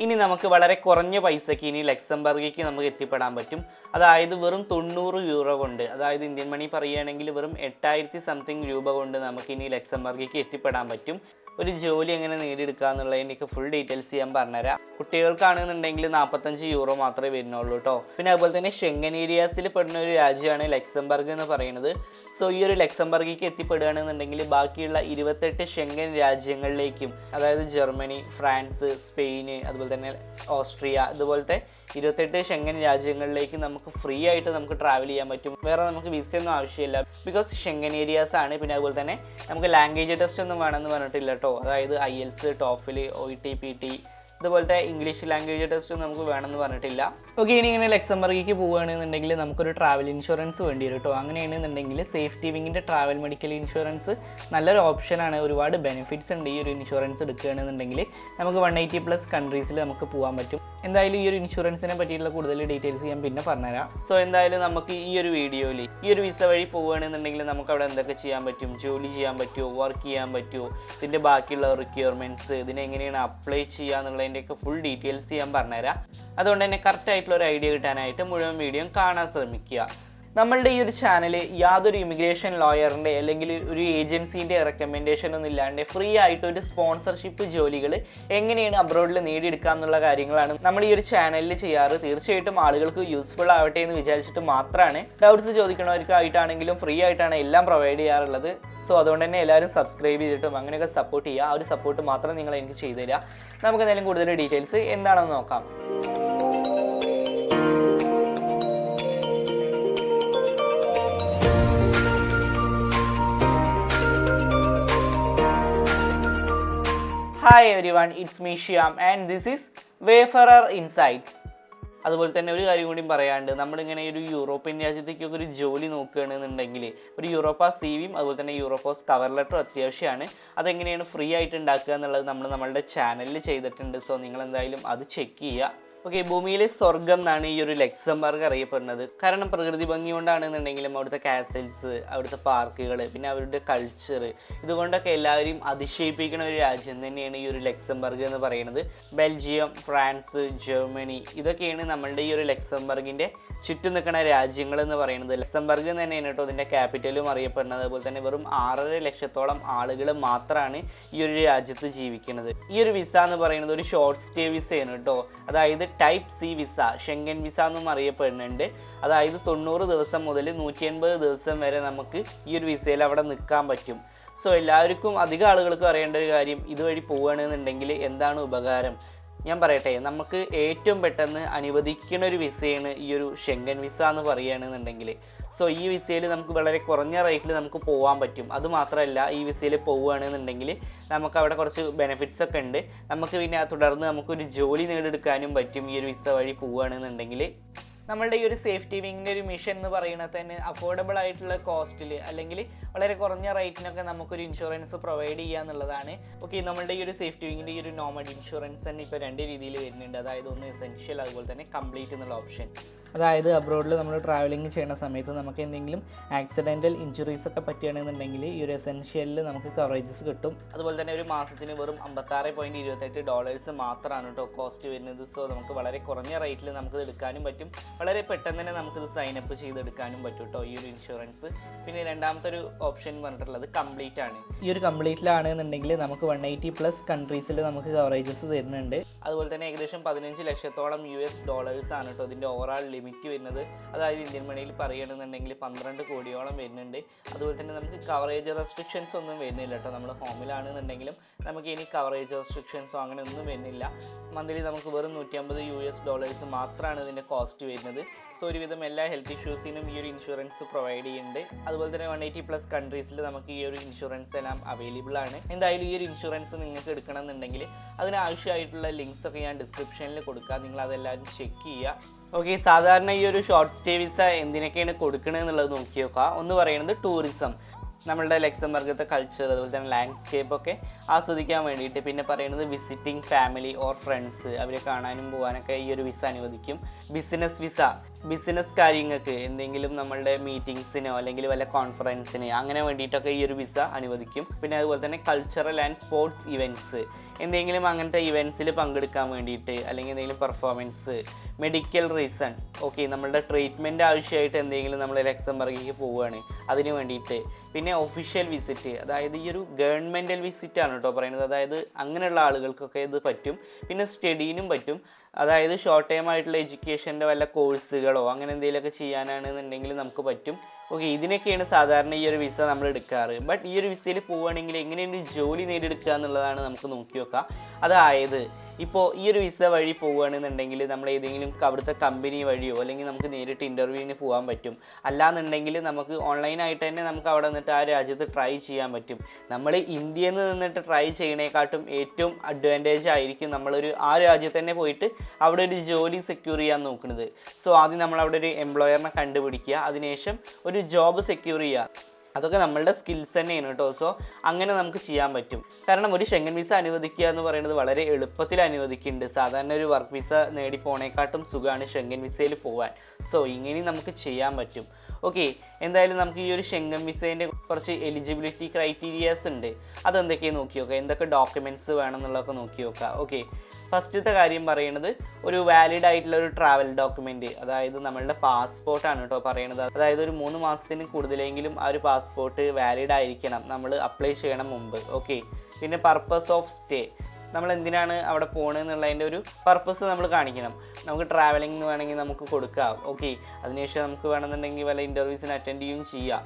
ഇനി നമുക്ക് വളരെ കുറഞ്ഞ പൈസയ്ക്ക് ഇനി ലക്സംബർഗിക്ക് നമുക്ക് എത്തിപ്പെടാൻ പറ്റും. അതായത് വെറും തൊണ്ണൂറ് യൂറോ കൊണ്ട് അതായത് ഇന്ത്യൻ മണി പറയുകയാണെങ്കിൽ വെറും എട്ടായിരത്തി സംതിങ് രൂപ കൊണ്ട് നമുക്ക് ഇനി ലക്സംബർഗിക്ക് എത്തിപ്പെടാൻ പറ്റും. ഒരു ജോലി എങ്ങനെ നേടിയെടുക്കുക എന്നുള്ളതിന്റെയൊക്കെ ഫുൾ ഡീറ്റെയിൽസ് ഞാൻ പറഞ്ഞുതരാം. കുട്ടികൾക്കാണെന്നുണ്ടെങ്കിൽ നാൽപ്പത്തഞ്ച് യൂറോ മാത്രമേ വരുന്നുള്ളൂ കേട്ടോ പിന്നെ അതുപോലെ തന്നെ ഷെങ്കൻ ഏരിയാസിൽ പെടുന്ന ഒരു രാജ്യമാണ് ലക്സംബർഗ് എന്ന് പറയുന്നത്. സോ ഈ ഒരു ലക്സംബർഗിക്ക് എത്തിപ്പെടുകയാണെന്നുണ്ടെങ്കിൽ ബാക്കിയുള്ള ഇരുപത്തെട്ട് ഷെങ്കൻ രാജ്യങ്ങളിലേക്കും അതായത് ജർമ്മനി ഫ്രാൻസ് സ്പെയിന് അതുപോലെ തന്നെ ഓസ്ട്രിയ ഇതുപോലത്തെ ഇരുപത്തെട്ട് ഷെങ്ങൻ രാജ്യങ്ങളിലേക്ക് നമുക്ക് ഫ്രീ ആയിട്ട് നമുക്ക് ട്രാവൽ ചെയ്യാൻ പറ്റും. വേറെ നമുക്ക് വിസ ഒന്നും ആവശ്യമില്ല. ബിക്കോസ് ഷെങ്ങൻ ഏരിയാസ് ആണ്. പിന്നെ അതുപോലെ തന്നെ നമുക്ക് ലാംഗ്വേജ് ടെസ്റ്റ് ഒന്നും വേണമെന്ന് പറഞ്ഞിട്ടില്ല കേട്ടോ അതായത് IELTS TOEFL O T P T ഇതുപോലത്തെ ഇംഗ്ലീഷ് ലാംഗ്വേജ് ടെസ്റ്റ് നമുക്ക് വേണമെന്ന് പറഞ്ഞിട്ടില്ല. ഓക്കെ ഇനി ഇങ്ങനെ ലക്സംബർഗിക്ക് പോവുകയാണെന്നുണ്ടെങ്കിൽ നമുക്കൊരു ട്രാവൽ ഇൻഷുറൻസ് വേണ്ടി വരും കേട്ടോ അങ്ങനെയാണെന്നുണ്ടെങ്കിൽ സേഫ്റ്റി വിങ്ങിന്റെ ട്രാവൽ മെഡിക്കൽ ഇൻഷുറൻസ് നല്ലൊരു ഓപ്ഷനാണ് ഒരുപാട് ബെനിഫിറ്റ്സ് ഉണ്ട് ഈ ഒരു ഇൻഷുറൻസ് എടുക്കുകയാണെന്നുണ്ടെങ്കിൽ നമുക്ക് വൺ എയ്റ്റി പ്ലസ് കൺട്രീസിൽ നമുക്ക് പോകാൻ പറ്റും. എന്തായാലും ഈ ഒരു ഇൻഷുറൻസിനെ പറ്റിയിട്ടുള്ള കൂടുതൽ ഡീറ്റെയിൽസ് ഞാൻ പിന്നെ പറഞ്ഞുതരാം. സോ എന്തായാലും നമുക്ക് ഈ ഒരു വീഡിയോയിൽ ഈ ഒരു വിസ വഴി പോവുകയാണെന്നുണ്ടെങ്കിൽ നമുക്ക് അവിടെ എന്തൊക്കെ ചെയ്യാൻ പറ്റും? ജോലി ചെയ്യാൻ പറ്റുമോ വർക്ക് ചെയ്യാൻ പറ്റുമോ ഇതിന്റെ ബാക്കിയുള്ള റിക്വയർമെന്റ്സ് ഇതിനെങ്ങനെയാണ് അപ്ലൈ ചെയ്യുക എന്നുള്ളതിന്റെയൊക്കെ ഫുൾ ഡീറ്റെയിൽസ് ഞാൻ പറഞ്ഞുതരാം. അതുകൊണ്ട് തന്നെ കറക്റ്റ് ആയിട്ടുള്ള ഒരു ഐഡിയ കിട്ടാനായിട്ട് മുഴുവൻ വീഡിയോ കാണാൻ ശ്രമിക്കുക. നമ്മളുടെ ഈ ഒരു ചാനൽ യാതൊരു ഇമിഗ്രേഷൻ ലോയറിന്റെ അല്ലെങ്കിൽ ഒരു ഏജൻസീന്റെ റെക്കമെൻഡേഷൻ ഒന്നും ഇല്ലാണ്ട് ഫ്രീ ആയിട്ട് ഒരു സ്പോൺസർഷിപ്പ് ജോലികൾ എങ്ങനെയാണ് അബ്രോഡിൽ നേടിയെടുക്കുക എന്നുള്ള കാര്യങ്ങളാണ് നമ്മൾ ഈ ഒരു ചാനലിൽ ചെയ്യാറ്. തീർച്ചയായിട്ടും ആളുകൾക്ക് യൂസ്ഫുൾ ആവട്ടെ എന്ന് വിചാരിച്ചിട്ട് മാത്രമാണ് ഡൗട്ട്സ് ചോദിക്കണവർക്കായിട്ടാണെങ്കിലും ഫ്രീ ആയിട്ടാണ് എല്ലാം പ്രൊവൈഡ് ചെയ്യാറുള്ളത്. സോ അതുകൊണ്ട് തന്നെ എല്ലാവരും സബ്സ്ക്രൈബ് ചെയ്തിട്ടും അങ്ങനെയൊക്കെ സപ്പോർട്ട് ചെയ്യുക. ആ ഒരു സപ്പോർട്ട് മാത്രം നിങ്ങൾ എനിക്ക് ചെയ്തു തരിക നമുക്ക് എന്തായാലും കൂടുതൽ ഡീറ്റെയിൽസ് എന്താണെന്ന് നോക്കാം. Hi everyone it's me Shyam and this is Wayfarer Insights അതുപോലെ തന്നെ ഒരു കാര്യം കൂടി പറയാണ്ട് നമ്മളിങ്ങനെ ഒരു യൂറോപ്യൻ രാജ്യത്തേക്കൊക്കെ ഒരു ജോലി നോക്കുകയാണെന്നുണ്ടെങ്കിൽ ഒരു യൂറോപ്പ സി വിയും അതുപോലെ തന്നെ യൂറോപ്പോസ് കവർ ലെറ്ററും അത്യാവശ്യമാണ്. അതെങ്ങനെയാണ് ഫ്രീ ആയിട്ട് ഉണ്ടാക്കുക എന്നുള്ളത് നമ്മൾ നമ്മളുടെ ചാനലിൽ ചെയ്തിട്ടുണ്ട്. സോ നിങ്ങൾ എന്തായാലും അത് ചെക്ക് ചെയ്യുക. ഓക്കെ ഭൂമിയിലെ സ്വർഗം എന്നാണ് ഈ ഒരു ലക്സംബർഗ് അറിയപ്പെടുന്നത്. കാരണം പ്രകൃതി ഭംഗി കൊണ്ടാണെന്നുണ്ടെങ്കിലും അവിടുത്തെ കാസൽസ് അവിടുത്തെ പാർക്കുകൾ പിന്നെ അവരുടെ കൾച്ചർ ഇതുകൊണ്ടൊക്കെ എല്ലാവരെയും അതിശയിപ്പിക്കുന്ന ഒരു രാജ്യം തന്നെയാണ് ഈ ഒരു ലക്സംബർഗ് എന്ന് പറയുന്നത്. ബെൽജിയം ഫ്രാൻസ് ജർമ്മനി ഇതൊക്കെയാണ് നമ്മളുടെ ഈ ഒരു ലക്സംബർഗിന്റെ ചുറ്റും നിൽക്കുന്ന രാജ്യങ്ങൾ എന്ന് പറയുന്നത്. ലക്സംബർഗ് തന്നെയാണ് കേട്ടോ ഇതിന്റെ ക്യാപിറ്റലും അറിയപ്പെടുന്നത്. അതുപോലെ തന്നെ വെറും ആറര ലക്ഷത്തോളം ആളുകൾ മാത്രമാണ് ഈ ഒരു രാജ്യത്ത് ജീവിക്കുന്നത്. ഈ ഒരു വിസ എന്ന് പറയുന്നത് ഒരു ഷോർട്ട് സ്റ്റേ വിസയാണ് കേട്ടോ. അതായത് type C visa Schengen visa എന്നും അറിയപ്പെടുന്നുണ്ട്. അതായത് തൊണ്ണൂറ് ദിവസം മുതൽ നൂറ്റി എൺപത് ദിവസം വരെ നമുക്ക് ഈ ഒരു വിസയിൽ അവിടെ നിൽക്കാൻ പറ്റും. സോ എല്ലാവർക്കും അധികം ആളുകൾക്കും അറിയേണ്ട ഒരു കാര്യം ഇതുവഴി പോവുകയാണെന്നുണ്ടെങ്കിൽ എന്താണ് ഉപകാരം? ഞാൻ പറയട്ടെ നമുക്ക് ഏറ്റവും പെട്ടെന്ന് അനുവദിക്കുന്ന ഒരു വിസയാണ് ഈ ഒരു ഷെങ്കൻ വിസ എന്ന് പറയുകയാണെന്നുണ്ടെങ്കിൽ. സോ ഈ വിസയിൽ നമുക്ക് വളരെ കുറഞ്ഞ റേറ്റിൽ നമുക്ക് പോകാൻ പറ്റും. അത് മാത്രമല്ല ഈ വിസയിൽ പോവുകയാണെന്നുണ്ടെങ്കിൽ നമുക്ക് അവിടെ കുറച്ച് ബെനിഫിറ്റ്സ് ഒക്കെ ഉണ്ട്. നമുക്ക് പിന്നെ തുടർന്ന് നമുക്കൊരു ജോലി നേടിയെടുക്കാനും പറ്റും ഈ ഒരു വിസ വഴി പോവുകയാണെന്നുണ്ടെങ്കിൽ. നമ്മളുടെ ഈ ഒരു സേഫ്റ്റി വിങ്ങിന്റെ ഒരു മിഷൻ എന്ന് പറയുന്നത് തന്നെ അഫോർഡബിൾ ആയിട്ടുള്ള കോസ്റ്റിൽ അല്ലെങ്കിൽ വളരെ കുറഞ്ഞ റേറ്റിനൊക്കെ നമുക്കൊരു ഇൻഷുറൻസ് പ്രൊവൈഡ് ചെയ്യുക എന്നുള്ളതാണ് ഓക്കെ നമ്മളുടെ ഈ ഒരു സേഫ്റ്റി വിങ്ങിന്റെ ഈ ഒരു നോമഡ് ഇൻഷുറൻസ് തന്നെ ഇപ്പോൾ രണ്ട് രീതിയിൽ വരുന്നുണ്ട്. അതായത് ഒന്ന് എസെൻഷ്യൽ അതുപോലെ തന്നെ കംപ്ലീറ്റ് എന്നുള്ള ഓപ്ഷൻ അതായത് അബ്രോഡിൽ നമ്മൾ ട്രാവലിംഗ് ചെയ്യുന്ന സമയത്ത് നമുക്ക് എന്തെങ്കിലും ആക്സിഡന്റൽ ഇഞ്ചുറീസ് ഒക്കെ പറ്റുകയാണെന്നുണ്ടെങ്കിൽ ഈ ഒരു എസെൻഷ്യലിൽ നമുക്ക് കവറേജസ് കിട്ടും. അതുപോലെ തന്നെ ഒരു മാസത്തിന് വെറും അമ്പത്താറ് പോയിന്റ് ഇരുപത്തെട്ട് ഡോളേഴ്സ് മാത്രമാണ് കേട്ടോ കോസ്റ്റ് വരുന്നത്. സോ നമുക്ക് വളരെ കുറഞ്ഞ റേറ്റിൽ നമുക്കിത് എടുക്കാനും പറ്റും. വളരെ പെട്ടെന്ന് തന്നെ നമുക്കിത് സൈനപ്പ് ചെയ്തെടുക്കാനും പറ്റും കേട്ടോ ഈ ഒരു ഇൻഷുറൻസ് പിന്നെ രണ്ടാമത്തെ ഒരു ഓപ്ഷൻ പറഞ്ഞിട്ടുള്ളത് കംപ്ലീറ്റ് ആണ്. ഈ ഒരു കംപ്ലീറ്റിലാണെന്നുണ്ടെങ്കിൽ നമുക്ക് വൺ എയ്റ്റി പ്ലസ് കൺട്രീസിൽ നമുക്ക് കവറേജസ് തരുന്നുണ്ട്. അതുപോലെ തന്നെ ഏകദേശം പതിനഞ്ച് ലക്ഷത്തോളം യു എസ് ഡോളേഴ്സ് ആണ് കേട്ടോ ഇതിന്റെ ഓവറാൾ ലിമിറ്റ് വരുന്നത്. അതായത് ഇന്ത്യൻ മണിയിൽ പറയുകയാണെന്നുണ്ടെങ്കിൽ പന്ത്രണ്ട് കോടിയോളം വരുന്നുണ്ട്. അതുപോലെ തന്നെ നമുക്ക് കവറേജ് റെസ്ട്രിക്ഷൻസ് ഒന്നും വരുന്നില്ല കേട്ടോ നമ്മൾ ഹോമിലാണെന്നുണ്ടെങ്കിലും നമുക്ക് ഇനി കവറേജ് റെസ്ട്രിക്ഷൻസോ അങ്ങനെ ഒന്നും വരുന്നില്ല. മന്ത്ലി നമുക്ക് വെറും നൂറ്റി അമ്പത് യു എസ് ഡോളേഴ്സ് മാത്രമാണ് ഇതിന്റെ കോസ്റ്റ് വരുന്നത്. സോ ഒരുവിധം എല്ലാ ഹെൽത്ത് ഇഷ്യൂസിനും ഈ ഒരു ഇൻഷുറൻസ് പ്രൊവൈഡ് ചെയ്യുന്നുണ്ട്. അതുപോലെ തന്നെ വൺ എയ്റ്റി പ്ലസ് കൺട്രീസിൽ നമുക്ക് ഈ ഒരു ഇൻഷുറൻസ് എല്ലാം അവൈലബിൾ ആണ്. എന്തായാലും ഈ ഒരു ഇൻഷുറൻസ് നിങ്ങൾക്ക് എടുക്കണമെന്നുണ്ടെങ്കിൽ അതിനാവശ്യമായിട്ടുള്ള ലിങ്ക്സ് ഒക്കെ ഞാൻ ഡിസ്ക്രിപ്ഷനിൽ കൊടുക്കാം. നിങ്ങൾ അതെല്ലാവരും ചെക്ക് ചെയ്യുക. ഓക്കെ സാധാരണ ഈ ഒരു ഷോർട്ട് സ്റ്റേ വിസ എന്തിനൊക്കെയാണ് കൊടുക്കണത് എന്നുള്ളത് നോക്കി നോക്കുക ഒന്ന് പറയുന്നത് ടൂറിസം നമ്മളുടെ ലക്സംബർഗത്തെ കൾച്ചർ അതുപോലെ തന്നെ ലാൻഡ്സ്കേപ്പ് ഒക്കെ ആസ്വദിക്കാൻ വേണ്ടിയിട്ട് പിന്നെ പറയുന്നത് വിസിറ്റിംഗ് ഫാമിലി ഓർ ഫ്രണ്ട്സ് അവരെ കാണാനും പോകാനൊക്കെ ഈ ഒരു വിസ അനുവദിക്കും. ബിസിനസ് വിസ ബിസിനസ് കാര്യങ്ങൾക്ക് എന്തെങ്കിലും നമ്മളുടെ മീറ്റിംഗ്സിനോ അല്ലെങ്കിൽ വല്ല കോൺഫറൻസിന് അങ്ങനെ വേണ്ടിയിട്ടൊക്കെ ഈ ഒരു വിസ അനുവദിക്കും. പിന്നെ അതുപോലെ തന്നെ കൾച്ചറൽ ആൻഡ് സ്പോർട്സ് ഇവന്റ്സ് എന്തെങ്കിലും അങ്ങനത്തെ ഇവന്റ്സിൽ പങ്കെടുക്കാൻ വേണ്ടിയിട്ട് അല്ലെങ്കിൽ എന്തെങ്കിലും പെർഫോമൻസ് മെഡിക്കൽ റീസൺ ഓക്കെ നമ്മളുടെ ട്രീറ്റ്മെന്റ് ആവശ്യമായിട്ട് എന്തെങ്കിലും നമ്മൾ ലക്സംബർഗിലേക്ക് പോവുകയാണ്. അതിന് വേണ്ടിയിട്ട്. പിന്നെ ഒഫീഷ്യൽ വിസിറ്റ് അതായത് ഈ ഒരു ഗവൺമെന്റൽ വിസിറ്റാണ് കേട്ടോ പറയുന്നത്. അതായത് അങ്ങനെയുള്ള ആളുകൾക്കൊക്കെ ഇത് പറ്റും. പിന്നെ സ്റ്റഡീനും പറ്റും. അതായത് ഷോർട്ട് ടൈം ആയിട്ടുള്ള എഡ്യൂക്കേഷന്റെ വല്ല കോഴ്സുകളോ അങ്ങനെ എന്തെങ്കിലുമൊക്കെ ചെയ്യാനാണെന്നുണ്ടെങ്കിൽ നമുക്ക് പറ്റും. ഓക്കെ ഇതിനൊക്കെയാണ് സാധാരണ ഈ ഒരു വിസ നമ്മൾ എടുക്കാറ്. ബട്ട് ഈ ഒരു വിസയിൽ പോവുകയാണെങ്കിൽ എങ്ങനെയാണ് ജോലി നേടിയെടുക്കുക എന്നുള്ളതാണ് നമുക്ക് നോക്കി നോക്കാം. അതായത് ഇപ്പോൾ ഈ ഒരു വിസ വഴി പോവുകയാണെന്നുണ്ടെങ്കിൽ നമ്മൾ ഏതെങ്കിലും അവിടുത്തെ കമ്പനി വഴിയോ അല്ലെങ്കിൽ നമുക്ക് നേരിട്ട് ഇന്റർവ്യൂവിന് പോകാൻ പറ്റും. അല്ലാന്നുണ്ടെങ്കിൽ നമുക്ക് ഓൺലൈനായിട്ട് തന്നെ നമുക്ക് അവിടെ നിന്നിട്ട് ആ രാജ്യത്ത് ട്രൈ ചെയ്യാൻ പറ്റും. നമ്മൾ ഇന്ത്യയിൽ നിന്ന് നിന്നിട്ട് ട്രൈ ചെയ്യണേക്കാട്ടും ഏറ്റവും അഡ്വാന്റേജ് ആയിരിക്കും നമ്മളൊരു ആ രാജ്യത്ത് തന്നെ പോയിട്ട് അവിടെ ഒരു ജോലി സെക്യൂർ ചെയ്യാൻ നോക്കുന്നത്. സോ ആദ്യം നമ്മൾ അവിടെ ഒരു എംപ്ലോയറിനെ കണ്ടുപിടിക്കുക. അതിനുശേഷം ഒരു ജോബ് സെക്യൂർ ചെയ്യുക. അതൊക്കെ നമ്മളുടെ സ്കിൽസ് തന്നെയാണ് കേട്ടോ സോ അങ്ങനെ നമുക്ക് ചെയ്യാൻ പറ്റും. കാരണം ഒരു ഷെങ്കൻ വിസ അനുവദിക്കുക എന്ന് പറയുന്നത് വളരെ എളുപ്പത്തിൽ അനുവദിക്കുന്നുണ്ട്. സാധാരണ ഒരു വർക്ക് വിസ നേടി പോണേക്കാട്ടും സുഖമാണ് ഷെങ്കൻ വിസയിൽ പോകാൻ സോ ഇങ്ങനെയും നമുക്ക് ചെയ്യാൻ പറ്റും. ഓക്കെ എന്തായാലും നമുക്ക് ഈ ഒരു ഷെങ്കൻ വിസേന്റെ കുറച്ച് എലിജിബിലിറ്റി ക്രൈറ്റീരിയാസ് ഉണ്ട്. അതെന്തൊക്കെയാണ് നോക്കി നോക്കാം. എന്തൊക്കെ ഡോക്യുമെന്റ്സ് വേണം എന്നുള്ളതൊക്കെ നോക്കി നോക്കാം. ഓക്കെ ഫസ്റ്റത്തെ കാര്യം പറയുന്നത് ഒരു വാലിഡ് ആയിട്ടുള്ള ഒരു ട്രാവൽ ഡോക്യുമെന്റ് അതായത് നമ്മളുടെ പാസ്പോർട്ടാണ് കേട്ടോ പറയണത്. അതായത് ഒരു മൂന്ന് മാസത്തിന് കൂടുതലെങ്കിലും ആ ഒരു പാസ്പോർട്ട് വാലിഡ് ആയിരിക്കണം. നമ്മൾ അപ്ലൈ ചെയ്യണം മുമ്പ്. ഓക്കെ പിന്നെ പർപ്പസ് ഓഫ് സ്റ്റേ നമ്മൾ എന്തിനാണ് അവിടെ പോകണമെന്നുള്ളതിന്റെ ഒരു പർപ്പസ് നമ്മൾ കാണിക്കണം. നമുക്ക് ട്രാവലിംഗ് വേണമെങ്കിൽ നമുക്ക് കൊടുക്കാം. ഓക്കെ അതിനുശേഷം നമുക്ക് വേണമെന്നുണ്ടെങ്കിൽ വല്ല ഇന്റർവ്യൂസിന് അറ്റൻഡ് ചെയ്യുകയും ചെയ്യാം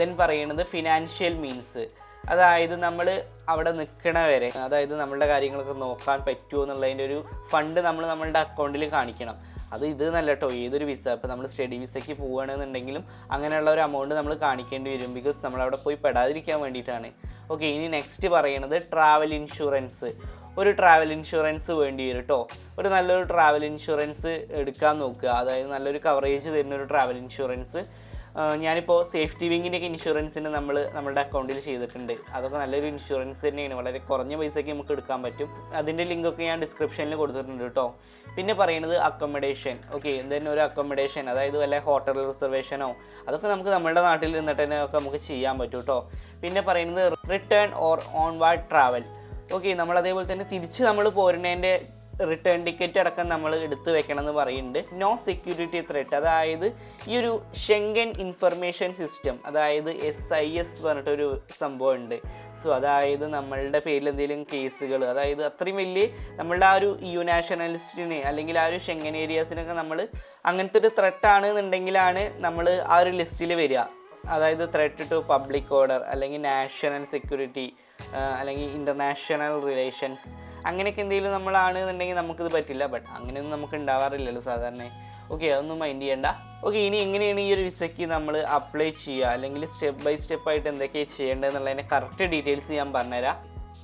ദെൻ പറയുന്നത് ഫിനാൻഷ്യൽ മീൻസ് അതായത് നമ്മൾ അവിടെ നിൽക്കണ വരെ അതായത് നമ്മളുടെ കാര്യങ്ങളൊക്കെ നോക്കാൻ പറ്റുമോ എന്നുള്ളതിന്റെ ഒരു ഫണ്ട് നമ്മൾ നമ്മളുടെ അക്കൗണ്ടിൽ കാണിക്കണം. അത് ഇത് നല്ല കേട്ടോ ഏതൊരു വിസ ഇപ്പോൾ നമ്മൾ സ്റ്റഡി വിസയ്ക്ക് പോവുകയാണെന്നുണ്ടെങ്കിലും അങ്ങനെയുള്ള ഒരു എമൗണ്ട് നമ്മൾ കാണിക്കേണ്ടി വരും. ബിക്കോസ് നമ്മൾ അവിടെ പോയി പെടാതിരിക്കാൻ വേണ്ടിയിട്ടാണ്. ഓക്കെ ഇനി നെക്സ്റ്റ് പറയണത് ട്രാവൽ ഇൻഷുറൻസ് ഒരു ട്രാവൽ ഇൻഷുറൻസ് വേണ്ടി വരും കേട്ടോ ഒരു നല്ലൊരു ട്രാവൽ ഇൻഷുറൻസ് എടുക്കാൻ നോക്കുക. അതായത് നല്ലൊരു കവറേജ് തരുന്ന ഒരു ട്രാവൽ ഇൻഷുറൻസ് ഞാനിപ്പോൾ സേഫ്റ്റി വിങ്ങിന്റെയൊക്കെ ഇൻഷുറൻസിന് നമ്മൾ നമ്മുടെ അക്കൗണ്ടിൽ ചെയ്തിട്ടുണ്ട്. അതൊക്കെ നല്ലൊരു ഇൻഷുറൻസ് തന്നെയാണ്. വളരെ കുറഞ്ഞ പൈസയ്ക്ക് നമുക്ക് എടുക്കാൻ പറ്റും. അതിന്റെ ലിങ്കൊക്കെ ഞാൻ ഡിസ്ക്രിപ്ഷനിൽ കൊടുത്തിട്ടുണ്ട് കേട്ടോ പിന്നെ പറയുന്നത് അക്കോമഡേഷൻ ഓക്കെ എന്തെങ്കിലും ഒരു അക്കോമഡേഷൻ അതായത് വല്ല ഹോട്ടൽ റിസർവേഷനോ അതൊക്കെ നമുക്ക് നമ്മുടെ നാട്ടിൽ നിന്നിട്ട് തന്നെ ഒക്കെ നമുക്ക് ചെയ്യാൻ പറ്റും കേട്ടോ പിന്നെ പറയുന്നത് return or onward travel okay നമ്മൾ അതേപോലെ തന്നെ തിരിച്ച് നമ്മൾ പോരുന്നതിന്റെ റിട്ടേൺ ടിക്കറ്റ് അടക്കം നമ്മൾ എടുത്തു വെക്കണം എന്ന് പറയുന്നുണ്ട്. നോ സെക്യൂരിറ്റി ത്രെറ്റ് അതായത് ഈ ഒരു ഷെങ്കൻ ഇൻഫർമേഷൻ സിസ്റ്റം അതായത് എസ് ഐ എസ് പറഞ്ഞിട്ടൊരു സംഭവം ഉണ്ട് സോ അതായത് നമ്മളുടെ പേരിൽ എന്തെങ്കിലും കേസുകൾ അതായത് അത്രയും വലിയ നമ്മളുടെ ആ ഒരു യു നാഷണലിസ്റ്റിന് അല്ലെങ്കിൽ ആ ഒരു ഷെങ്കൻ ഏരിയാസിനൊക്കെ നമ്മൾ അങ്ങനത്തെ ഒരു ത്രെട്ടാണ് എന്നുണ്ടെങ്കിലാണ് നമ്മൾ ആ ഒരു ലിസ്റ്റിൽ വരിക. അതായത് ത്രെട്ട് ടു പബ്ലിക് ഓർഡർ അല്ലെങ്കിൽ നാഷണൽ സെക്യൂരിറ്റി അല്ലെങ്കിൽ ഇന്റർനാഷണൽ റിലേഷൻസ് അങ്ങനെയൊക്കെ എന്തെങ്കിലും നമ്മളാണ് എന്നുണ്ടെങ്കിൽ നമുക്കിത് പറ്റില്ല. ബട്ട് അങ്ങനെയൊന്നും നമുക്ക് ഉണ്ടാവാറില്ലല്ലോ സാധാരണ. ഓക്കെ അതൊന്നും മൈൻഡ് ചെയ്യണ്ട. ഓക്കെ ഇനി എങ്ങനെയാണ് ഈ ഒരു വിസയ്ക്ക് നമ്മൾ അപ്ലൈ ചെയ്യുക? അല്ലെങ്കിൽ സ്റ്റെപ്പ് ബൈ സ്റ്റെപ്പ് ആയിട്ട് എന്തൊക്കെയാണ് ചെയ്യേണ്ടതെന്നുള്ളതിന്റെ കറക്റ്റ് ഡീറ്റെയിൽസ് ഞാൻ പറഞ്ഞുതരാം.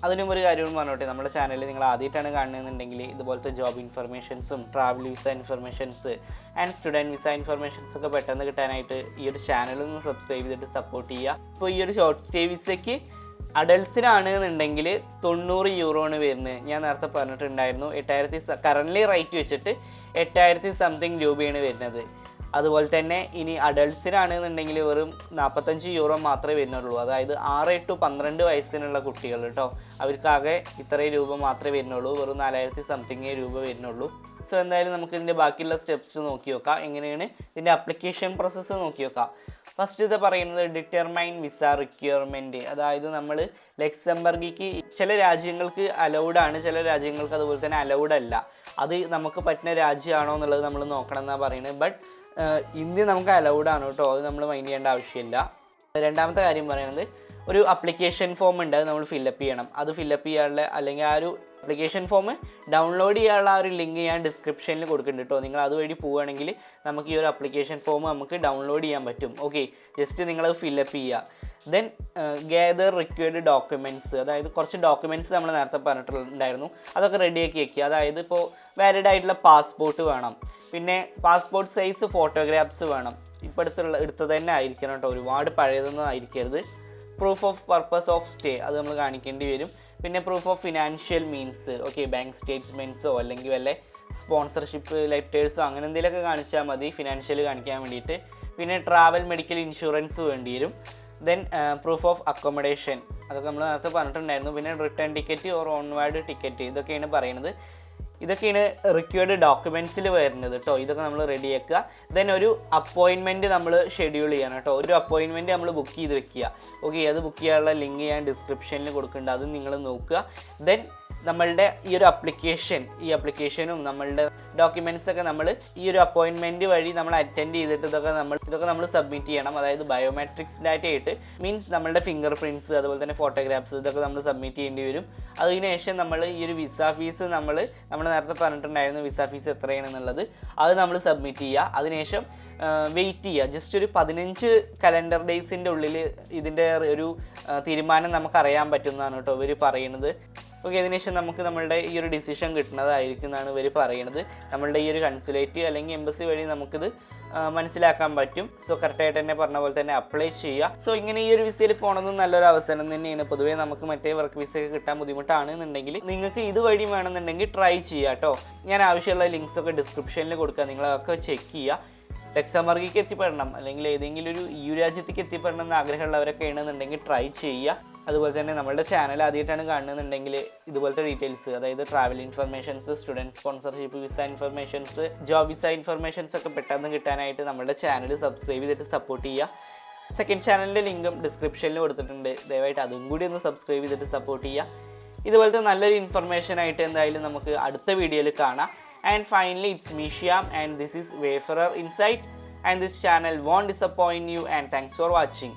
അതിനും ഒരു കാര്യവും പറഞ്ഞോട്ടെ. നമ്മുടെ ചാനലിൽ നിങ്ങൾ ആദ്യമായിട്ടാണ് കാണുന്നതെന്നുണ്ടെങ്കിൽ ഇതുപോലത്തെ job ഇൻഫർമേഷൻസും travel visa informations and student visa informations ഒക്കെ പെട്ടെന്ന് കിട്ടാനായിട്ട് ഈ ഒരു ചാനൽ ഒന്ന് സബ്സ്ക്രൈബ് ചെയ്തിട്ട് സപ്പോർട്ട് ചെയ്യുക. ഇപ്പോൾ ഈ ഒരു ഷോർട്ട് സ്റ്റേ വിസയ്ക്ക് അഡൽസിനാണ് എന്നുണ്ടെങ്കിൽ തൊണ്ണൂറ് യൂറോ ആണ് വരുന്നത് ഞാൻ നേരത്തെ പറഞ്ഞിട്ടുണ്ടായിരുന്നു എട്ടായിരത്തി കറന്റ്ലി റേറ്റ് വെച്ചിട്ട് എട്ടായിരത്തി സംതിങ് രൂപയാണ് വരുന്നത്. അതുപോലെ തന്നെ ഇനി അഡൾട്ട്സിനാണെന്നുണ്ടെങ്കിൽ വെറും നാൽപ്പത്തഞ്ച് യൂറോ മാത്രമേ വരുന്നുള്ളൂ. അതായത് ആറ് ടു പന്ത്രണ്ട് വയസ്സിനുള്ള കുട്ടികൾ കേട്ടോ അവർക്കാകെ ഇത്രയും രൂപ മാത്രമേ വരുന്നുള്ളൂ. വെറും നാലായിരത്തി സംതിങ് രൂപ വരുന്നുള്ളൂ. സോ എന്തായാലും നമുക്ക് ഇതിന്റെ ബാക്കിയുള്ള സ്റ്റെപ്സ് നോക്കി നോക്കാം. എങ്ങനെയാണ് ഇതിന്റെ അപ്ലിക്കേഷൻ പ്രോസസ്സ് നോക്കി നോക്കാം. ഫസ്റ്റ് ഇത് പറയുന്നത് ഡിറ്റർമൈൻ വിസ റിക്വയർമെന്റ് അതായത് നമ്മൾ ലക്സംബർഗിക്ക് ചില രാജ്യങ്ങൾക്ക് അലൗഡാണ് ചില രാജ്യങ്ങൾക്ക് അതുപോലെ തന്നെ അലൗഡ് അല്ല. അത് നമുക്ക് പറ്റുന്ന രാജ്യമാണോ എന്നുള്ളത് നമ്മൾ നോക്കണം എന്നാണ് പറയുന്നത്. ബട്ട് ഇന്ത്യ നമുക്ക് അലൗഡ് ആണ് കേട്ടോ. അത് നമ്മൾ മൈൻഡ് ചെയ്യേണ്ട ആവശ്യമില്ല. രണ്ടാമത്തെ കാര്യം പറയുന്നത് ഒരു അപ്ലിക്കേഷൻ ഫോം ഉണ്ട് അത് നമ്മൾ ഫില്ലപ്പ് ചെയ്യണം. അത് ഫില്ലപ്പ് ചെയ്യാനുള്ള അല്ലെങ്കിൽ ആ ഒരു അപ്ലിക്കേഷൻ ഫോം ഡൗൺലോഡ് ചെയ്യാനുള്ള ആ ഒരു ലിങ്ക് ഞാൻ ഡിസ്ക്രിപ്ഷനിൽ കൊടുക്കുന്നുണ്ട് കേട്ടോ നിങ്ങൾ അതുവഴി പോവുകയാണെങ്കിൽ നമുക്ക് ഈ ഒരു അപ്ലിക്കേഷൻ ഫോം നമുക്ക് ഡൗൺലോഡ് ചെയ്യാൻ പറ്റും. ഓക്കെ ജസ്റ്റ് നിങ്ങളത് ഫില്ലപ്പ് ചെയ്യുക. ദെൻ ഗേദർ റിക്വയർഡ് ഡോക്യുമെന്റ്സ് അതായത് കുറച്ച് ഡോക്യുമെന്റ്സ് നമ്മൾ നേരത്തെ പറഞ്ഞിട്ടുണ്ടായിരുന്നു. അതൊക്കെ റെഡിയാക്കി വെക്കുക. അതായത് ഇപ്പോൾ വാലിഡ് ആയിട്ടുള്ള പാസ്പോർട്ട് വേണം. പിന്നെ പാസ്പോർട്ട് സൈസ് ഫോട്ടോഗ്രാഫ്സ് വേണം. ഇപ്പോൾ അടുത്തുള്ള എടുത്തത് തന്നെ ആയിരിക്കണം കേട്ടോ ഒരുപാട് പഴയതൊന്നും ആയിരിക്കരുത്. Proof of purpose of stay അത് നമ്മൾ കാണിക്കേണ്ടി വരും. പിന്നെ proof of financial means okay bank സ്റ്റേറ്റ്മെന്റ്സോ അല്ലെങ്കിൽ വല്ല സ്പോൺസർഷിപ്പ് ലെറ്റേഴ്സോ അങ്ങനെ എന്തെങ്കിലുമൊക്കെ കാണിച്ചാൽ മതി ഫിനാൻഷ്യൽ കാണിക്കാൻ വേണ്ടിയിട്ട്. പിന്നെ ട്രാവൽ മെഡിക്കൽ ഇൻഷുറൻസ് വേണ്ടി വരും. ദെൻ പ്രൂഫ് ഓഫ് അക്കോമഡേഷൻ അതൊക്കെ നമ്മൾ നേരത്തെ പറഞ്ഞിട്ടുണ്ടായിരുന്നു. പിന്നെ return ticket or onward ticket ഇതൊക്കെയാണ് പറയുന്നത്. ഇതൊക്കെയാണ് റിക്വേർഡ് ഡോക്യുമെന്റ്സിൽ വരുന്നത് കേട്ടോ ഇതൊക്കെ നമ്മൾ റെഡിയാക്കുക ദെൻ ഒരു അപ്പോയിൻമെന്റ് നമ്മൾ ഷെഡ്യൂൾ ചെയ്യണം കേട്ടോ ഒരു അപ്പോയിൻമെന്റ് നമ്മൾ ബുക്ക് ചെയ്ത് വെക്കുക. ഓക്കെ അത് ബുക്ക് ചെയ്യാനുള്ള ലിങ്ക് ഞാൻ ഡിസ്ക്രിപ്ഷനിൽ കൊടുക്കുന്നുണ്ട്. അത് നിങ്ങൾ നോക്കുക. ദെൻ നമ്മളുടെ ഈ ഒരു അപ്ലിക്കേഷൻ ഈ അപ്ലിക്കേഷനും നമ്മളുടെ ഡോക്യുമെന്റ്സ് ഒക്കെ നമ്മൾ ഈ ഒരു അപ്പോയിൻമെന്റ് വഴി നമ്മൾ അറ്റൻഡ് ചെയ്തിട്ട് ഇതൊക്കെ നമ്മൾ ഇതൊക്കെ നമ്മൾ സബ്മിറ്റ് ചെയ്യണം. അതായത് ബയോമെട്രിക്സ് ഡാറ്റ ആയിട്ട് മീൻസ് നമ്മളുടെ ഫിംഗർ പ്രിന്റ്സ് അതുപോലെ തന്നെ ഫോട്ടോഗ്രാഫ്സ് ഇതൊക്കെ നമ്മൾ സബ്മിറ്റ് ചെയ്യേണ്ടി വരും. അതിനുശേഷം നമ്മൾ ഈ ഒരു വിസ ഫീസ് നമ്മൾ നമ്മൾ നേരത്തെ പറഞ്ഞിട്ടുണ്ടായിരുന്നു വിസ ഫീസ് എത്രയാണെന്നുള്ളത്. അത് നമ്മൾ സബ്മിറ്റ് ചെയ്യുക. അതിനുശേഷം വെയിറ്റ് ചെയ്യുക. ജസ്റ്റ് ഒരു പതിനഞ്ച് കലണ്ടർ ഡേയ്സിന്റെ ഉള്ളിൽ ഇതിന്റെ ഒരു തീരുമാനം നമുക്ക് അറിയാൻ പറ്റുന്നതാണ് കേട്ടോ ഇവർ പറയുന്നത്. ഓക്കെ അതിനുശേഷം നമുക്ക് നമ്മളുടെ ഈ ഒരു ഡിസിഷൻ കിട്ടുന്നതായിരിക്കും എന്നാണ് ഇവർ പറയുന്നത് നമ്മളുടെ ഈ ഒരു കൺസുലേറ്റ് അല്ലെങ്കിൽ എംബസി വഴി നമുക്കിത് മനസ്സിലാക്കാൻ പറ്റും. സോ കറക്റ്റായിട്ട് തന്നെ പറഞ്ഞ പോലെ തന്നെ അപ്ലൈ ചെയ്യുക. സോ ഇങ്ങനെ ഈ ഒരു വിസയിൽ പോണത് നല്ലൊരു അവസരം തന്നെയാണ്. പൊതുവേ നമുക്ക് മറ്റേ വർക്ക് വിസ ഒക്കെ കിട്ടാൻ ബുദ്ധിമുട്ടാണെന്നുണ്ടെങ്കിൽ നിങ്ങൾക്ക് ഇതുവഴി വേണമെന്നുണ്ടെങ്കിൽ ട്രൈ ചെയ്യുക കേട്ടോ ഞാൻ ആവശ്യമുള്ള ലിങ്ക്സ് ഒക്കെ ഡിസ്ക്രിപ്ഷനിൽ കൊടുക്കുക. നിങ്ങളതൊക്കെ ചെക്ക് ചെയ്യുക. ലക്സംബർഗിക്ക് എത്തിപ്പെടണം. അല്ലെങ്കിൽ ഏതെങ്കിലും ഒരു യു രാജ്യത്തേക്ക് എത്തിപ്പെടണം എന്ന് ആഗ്രഹമുള്ളവരൊക്കെ ആണെന്നുണ്ടെങ്കിൽ ട്രൈ ചെയ്യുക. അതുപോലെ തന്നെ നമ്മുടെ ചാനൽ ആദ്യമായിട്ടാണ് കാണുന്നുണ്ടെങ്കിൽ ഇതുപോലത്തെ ഡീറ്റെയിൽസ് അതായത് travel informations student sponsorship visa informations job visa informations ഒക്കെ പെട്ടെന്ന് കിട്ടാനായിട്ട് നമ്മുടെ ചാനൽ സബ്സ്ക്രൈബ് ചെയ്തിട്ട് സപ്പോർട്ട് ചെയ്യുക. സെക്കൻഡ് ചാനലിന്റെ ലിങ്കും ഡിസ്ക്രിപ്ഷനിൽ കൊടുത്തിട്ടുണ്ട്. ദയവായിട്ട് അതും കൂടി ഒന്ന് സബ്സ്ക്രൈബ് ചെയ്തിട്ട് സപ്പോർട്ട് ചെയ്യുക. ഇതുപോലത്തെ നല്ലൊരു ഇൻഫർമേഷൻ ആയിട്ട് എന്തായാലും നമുക്ക് അടുത്ത വീഡിയോയിൽ കാണാം. And finally it's മീഷ്യാം and this is Wayfarer Insight and this channel won't disappoint you and thanks for watching